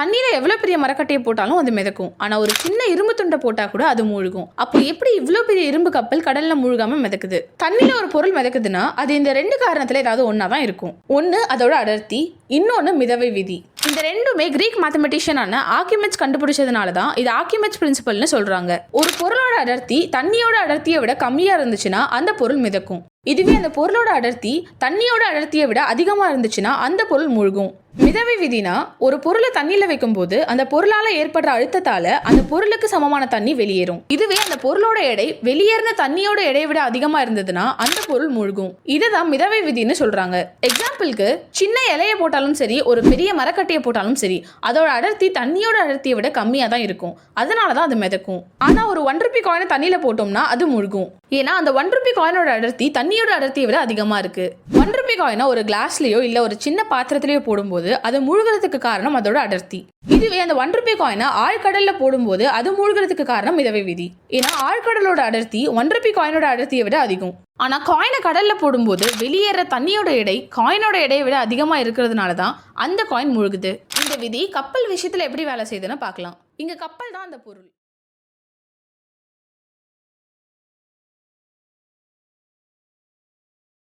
தண்ணியில எவ்வளவு பெரிய மரக்கட்டையை போட்டாலும் அது மிதக்கும். ஆனா ஒரு சின்ன இரும்பு துண்டை போட்டா கூட அது மூழ்கும். அப்போ எப்படி இவ்வளவு பெரிய இரும்பு கப்பல் கடல்ல மூழ்காம மிதக்குது? தண்ணியில ஒரு பொருள் மிதக்குதுன்னா அது இந்த ரெண்டு காரணத்துல ஏதாவது ஒன்றா தான் இருக்கும். ஒன்று அதோட அடர்த்தி. இன்னொன்று மிதவை விதி. இந்த ரெண்டுமே கிரீக் மேத்தமெட்டிஷியனான ஆக்கிமெட்ஸ் கண்டுபிடிச்சதுனால தான் இது ஆக்கிமெட்ஸ் பிரின்சிபல்னு சொல்றாங்க. ஒரு பொருளோட அடர்த்தி தண்ணியோட அடர்த்தியை விட கம்மியா இருந்துச்சுன்னா அந்த பொருள் மிதக்கும். இதுவே அந்த பொருளோட அடர்த்தி தண்ணியோட அடர்த்தியை விட அதிகமாக இருந்துச்சுன்னா அந்த பொருள் மூழ்கும். மிதவை விதினா ஒரு பொருளை தண்ணியில் வைக்கும்போது அந்த பொருளால் ஏற்படுற அழுத்தத்தால் அந்த பொருளுக்கு சமமான தண்ணி வெளியேறும். இது அந்த பொருளோட எடை வெளியேறின தண்ணியோட எடையை விட அதிகமா இருந்ததுன்னா அந்த பொருள் மூழ்கும். இதுதான் மிதவை விதின்னு சொல்றாங்க. எக்ஸாம்பிளுக்கு சின்ன இலையை போட்டாலும் சரி ஒரு பெரிய மரக்கட்டையை போட்டாலும் சரி அதோட அடர்த்தி தண்ணியோட அடர்த்தியை விட கம்மியா தான் இருக்கும். அதனால தான் அது மிதக்கும். ஆனா ஒரு ஒன் ருபி காயினை தண்ணியில போட்டோம்னா அது மூழ்கும். ஏன்னா அந்த ஒன் ருபி காயினோட அடர்த்தி தண்ணியோட அடர்த்தியை விட அதிகமா இருக்கு. ஒன் ருபி காயினை ஒரு கிளாஸ்லயோ இல்ல ஒரு சின்ன பாத்திரத்திலயோ போடும்போது அது மூழ்கிறதுக்கு காரணம் அதோட அடர்த்தி. இதுவே அந்த ஒன் ருபி காயினை ஆழ்கடல்ல போடும்போது அது மூழ்கிறதுக்கு காரணம் மிதவை விதி. ஏன்னா ஆழ்கடலோட அடர்த்தி ஒன்றரை பி காயினோட அடர்த்தியை விட அதிகம். ஆனால் காயினை கடலில் போடும்போது வெளியேற தண்ணியோட எடை காயினோட எடையை விட அதிகமாக இருக்கிறதுனால தான் அந்த காயின் மூழ்குது. இந்த விதி கப்பல் விஷயத்தில் எப்படி வேலை செய்யுதுன்னு பார்க்கலாம். இங்கே கப்பல் தான் அந்த பொருள்.